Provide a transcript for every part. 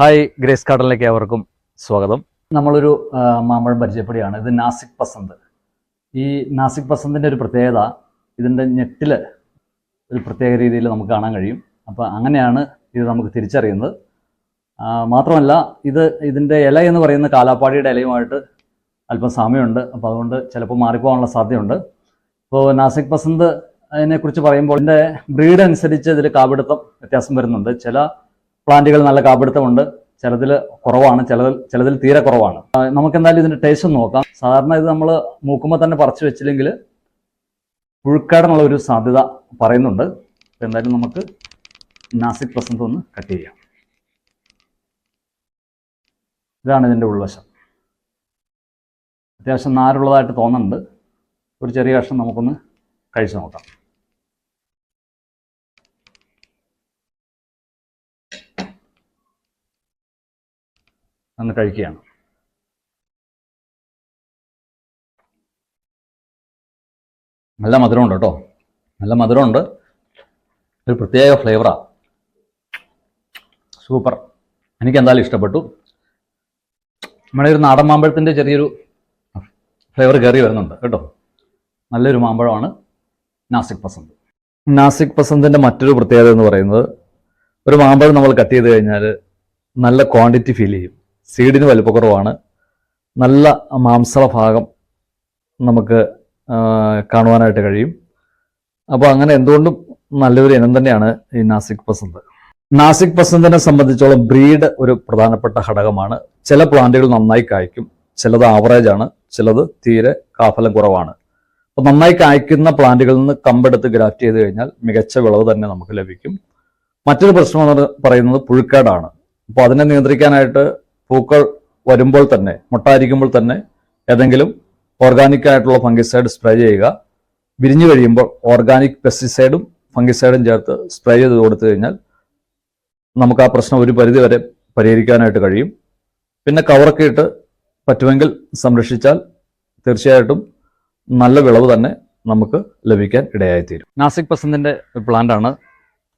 Hi grace കാർഡനിലേക്ക് ഏവർക്കും സ്വാഗതം. നമ്മളൊരു മാമ്പഴം പരിചയപ്പെടുകയാണ്. ഇത് നാസിക് പസന്ത്. ഈ നാസിക് പസന്തിന്റെ ഒരു പ്രത്യേകത ഇതിന്റെ ഞെട്ടിൽ ഒരു പ്രത്യേക രീതിയിൽ നമുക്ക് കാണാൻ കഴിയും. അപ്പോൾ അങ്ങനെയാണ് ഇത് നമുക്ക് തിരിച്ചറിയുന്നത്. മാത്രമല്ല ഇത് ഇതിന്റെ ഇല എന്ന് പറയുന്ന കാലാപ്പാടിയുടെ ഇലയുമായിട്ട് അല്പം സാമ്യമുണ്ട്. അപ്പോൾ അതുകൊണ്ട് ചിലപ്പോൾ മാറിപ്പോകാനുള്ള സാധ്യതയുണ്ട്. ഇപ്പോൾ നാസിക് പസന്ത് അതിനെക്കുറിച്ച് പറയുമ്പോൾ ഇതിന്റെ ബ്രീഡ് അനുസരിച്ച് ഇതിൽ കാപിടുത്തം വ്യത്യാസം വരുന്നുണ്ട്. ചില പ്ലാന്റുകൾ നല്ല കാപിടുത്തമുണ്ട് ചിലതിൽ കുറവാണ്. ചിലതിൽ ചിലതിൽ തീരെ കുറവാണ്. നമുക്ക് എന്തായാലും ഇതിന്റെ ടേസ്റ്റ് നോക്കാം. സാധാരണ ഇത് നമ്മൾ മൂക്കുമ്പോൾ തന്നെ പറിച്ചു വെച്ചില്ലെങ്കിൽ പുഴുക്കാടെന്നുള്ള ഒരു സാധ്യത പറയുന്നുണ്ട്. എന്തായാലും നമുക്ക് നാസിക് പ്രസന്റ് ഒന്ന് കട്ട് ചെയ്യാം. ഇതാണ് ഇതിന്റെ ഉൾവശം. അത്യാവശ്യം നാരുള്ളതായിട്ട് തോന്നുന്നുണ്ട്. ഒരു ചെറിയ കഷ്ണം നമുക്കൊന്ന് കഴിച്ചു നോക്കാം. ഒന്ന് കഴിക്കുകയാണ്. നല്ല മധുരമുണ്ട് കേട്ടോ. നല്ല മധുരമുണ്ട്. ഒരു പ്രത്യേക ഫ്ലേവറാണ് സൂപ്പർ എനിക്ക് എന്തായാലും ഇഷ്ടപ്പെട്ടു. നമ്മുടെ ഒരു നാടൻ മാമ്പഴത്തിന്റെ ചെറിയൊരു ഫ്ലേവർ കയറി വരുന്നുണ്ട് കേട്ടോ. നല്ലൊരു മാമ്പഴമാണ് നാസിക് പസന്ത്. നാസിക് പസന്തിന്റെ മറ്റൊരു പ്രത്യേകത എന്ന് പറയുന്നത് ഒരു മാമ്പഴം നമ്മൾ കട്ട് ചെയ്ത് കഴിഞ്ഞാൽ നല്ല ക്വാണ്ടിറ്റി ഫീൽ ചെയ്യും. സീഡിന് വലുപ്പക്കുറവാണ് നല്ല മാംസള ഭാഗം നമുക്ക് കാണുവാനായിട്ട് കഴിയും. അപ്പോൾ അങ്ങനെ എന്തുകൊണ്ടും നല്ലൊരു ഇനം തന്നെയാണ് ഈ നാസിക് പസന്ത്. നാസിക് പസന്തിനെ സംബന്ധിച്ചോളം ബ്രീഡ് ഒരു പ്രധാനപ്പെട്ട ഘടകമാണ്. ചില പ്ലാന്റുകൾ നന്നായി കായ്ക്കും. ചിലത് ആവറേജ് ആണ്. ചിലത് തീരെ കാഫലം കുറവാണ്. അപ്പോൾ നന്നായി കായ്ക്കുന്ന പ്ലാന്റുകളിൽ നിന്ന് കമ്പെടുത്ത് ഗ്രാഫ്റ്റ് ചെയ്ത് കഴിഞ്ഞാൽ മികച്ച വിളവ് തന്നെ നമുക്ക് ലഭിക്കും. മറ്റൊരു പ്രശ്നം പറയുന്നത് പുഴുക്കേടാണ്. അപ്പോൾ അതിനെ നിയന്ത്രിക്കാനായിട്ട് പൂക്കൾ വരുമ്പോൾ തന്നെ മുട്ടായിരിക്കുമ്പോൾ തന്നെ ഏതെങ്കിലും ഓർഗാനിക് ആയിട്ടുള്ള ഫംഗിസൈഡ് സ്പ്രേ ചെയ്യുക. വിരിഞ്ഞു കഴിയുമ്പോൾ ഓർഗാനിക് പെസ്റ്റിസൈഡും ഫംഗിസൈഡും ചേർത്ത് സ്പ്രേ ചെയ്ത് കൊടുത്തു കഴിഞ്ഞാൽ നമുക്ക് ആ പ്രശ്നം ഒരു പരിധി വരെ പരിഹരിക്കാനായിട്ട് കഴിയും. പിന്നെ കവറൊക്കെ ഇട്ട് പറ്റുമെങ്കിൽ സംരക്ഷിച്ചാൽ തീർച്ചയായിട്ടും നല്ല വിളവ് തന്നെ നമുക്ക് ലഭിക്കാൻ ഇടയായിത്തീരും. നാസിക് പസന്തിന്റെ പ്ലാന്റാണ്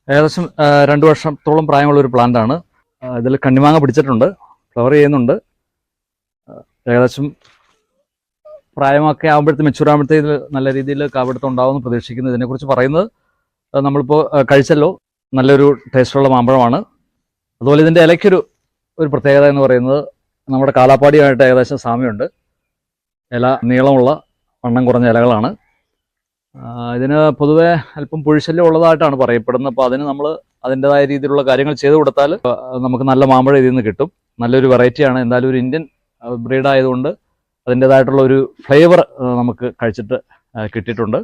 ഏകദേശം രണ്ട് വർഷത്തോളം പ്രായമുള്ള ഒരു പ്ലാന്റാണ് ഇതിൽ കണ്ണിമാങ്ങ പിടിച്ചിട്ടുണ്ട്. ഫ്ലവർ ചെയ്യുന്നുണ്ട്. ഏകദേശം പ്രായമൊക്കെ ആകുമ്പോഴത്തെ മെച്ചൂർ ആകുമ്പോഴത്തെ നല്ല രീതിയിൽ കാവെടുത്ത് ഉണ്ടാവുമെന്ന് പ്രതീക്ഷിക്കുന്നു. ഇതിനെക്കുറിച്ച് പറയുന്നത് നമ്മളിപ്പോൾ കഴിച്ചല്ലോ. നല്ലൊരു ടേസ്റ്റുള്ള മാമ്പഴമാണ്. അതുപോലെ ഇതിന്റെ ഇലയ്ക്കൊരു ഒരു പ്രത്യേകത എന്ന് പറയുന്നത് നമ്മുടെ കാലാപ്പാടിയായിട്ട് ഏകദേശം സാമ്യമുണ്ട്. ഇല നീളമുള്ള വണ്ണം കുറഞ്ഞ ഇലകളാണ്. ഇതിന് പൊതുവേ അല്പം പുഴിശല്യം ഉള്ളതായിട്ടാണ് പറയപ്പെടുന്നത്. അപ്പോൾ അതിന് നമ്മൾ അതിന്റെതായ രീതിയിലുള്ള കാര്യങ്ങൾ ചെയ്തു കൊടുത്താൽ നമുക്ക് നല്ല മാമ്പഴം ഇതിൽ നിന്ന് കിട്ടും. നല്ലൊരു വെറൈറ്റിയാണ് എന്തായാലും ഒരു ഇന്ത്യൻ ബ്രീഡ് ആയതുകൊണ്ട് അതിന്റെതായിട്ടുള്ള ഒരു ഫ്ലേവർ നമുക്ക് കഴിച്ചിട്ട് കിട്ടിയിട്ടുണ്ട്.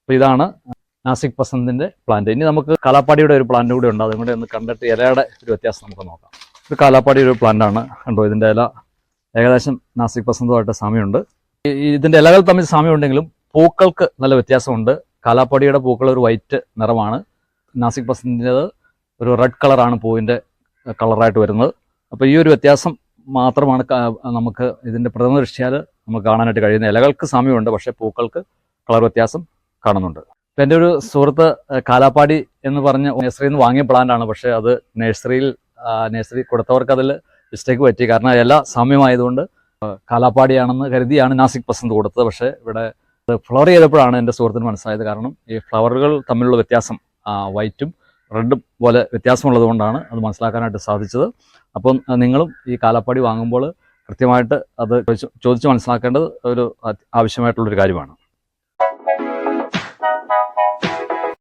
അപ്പോൾ ഇതാണ് നാസിക് പസന്തിന്റെ പ്ലാന്റ് ഇനി നമുക്ക് കാലാപ്പാടിയുടെ ഒരു പ്ലാന്റ് കൂടി ഉണ്ട്. അതും കൂടി ഒന്ന് കണ്ടിട്ട് ഇലയുടെ ഒരു വ്യത്യാസം നമുക്ക് നോക്കാം. ഇത് കാലാപ്പാടി ഒരു പ്ലാന്റാണ് കണ്ടോ ഇതിന്റെ ഇല ഏകദേശം നാസിക് പസന്തുമായിട്ട് സാമ്യമുണ്ട്. ഇതിന്റെ ഇലകൾ തമ്മിൽ സാമ്യമുണ്ടെങ്കിലും പൂക്കൾക്ക് നല്ല വ്യത്യാസമുണ്ട്. കാലാപ്പാടിയുടെ പൂക്കൾ ഒരു വൈറ്റ് നിറമാണ്. നാസിക് പസന്തിന്റെത് ഒരു റെഡ് കളറാണ് പൂവിന്റെ കളറായിട്ട് വരുന്നത്. അപ്പോൾ ഈ ഒരു വ്യത്യാസം മാത്രമാണ് നമുക്ക് ഇതിന്റെ പ്രഥമ ദൃഷ്ടിയാൽ നമുക്ക് കാണാനായിട്ട് കഴിയുന്നത്. ഇലകൾക്ക് സാമ്യമുണ്ട് പക്ഷേ പൂക്കൾക്ക് കളർ വ്യത്യാസം കാണുന്നുണ്ട്. ഇപ്പം എന്റെ ഒരു സുഹൃത്ത് കാലാപ്പാടി എന്ന് പറഞ്ഞ് നഴ്സറിയിൽ നിന്ന് വാങ്ങിയ പ്ലാന്റാണ് പക്ഷേ അത് നഴ്സറിയിൽ നഴ്സറി കൊടുത്തവർക്ക് അതിൽ മിസ്റ്റേക്ക് പറ്റി. കാരണം ഇല സാമ്യമായതുകൊണ്ട് കാലാപ്പാടിയാണെന്ന് കരുതിയാണ് നാസിക് പസന്ത് കൊടുത്തത്. പക്ഷേ ഇവിടെ ഫ്ലവർ ചെയ്തപ്പോഴാണ് എന്റെ സുഹൃത്തിന് മനസ്സിലായത്. കാരണം ഈ ഫ്ലവറുകൾ തമ്മിലുള്ള വ്യത്യാസം വൈറ്റും റെഡും പോലെ വ്യത്യാസമുള്ളത് കൊണ്ടാണ് അത് മനസ്സിലാക്കാനായിട്ട് സാധിച്ചത്. അപ്പം നിങ്ങളും ഈ കാലാപ്പാടി വാങ്ങുമ്പോൾ കൃത്യമായിട്ട് അത് ചോദിച്ച് മനസ്സിലാക്കേണ്ടത് ഒരു ആവശ്യമായിട്ടുള്ളൊരു കാര്യമാണ്.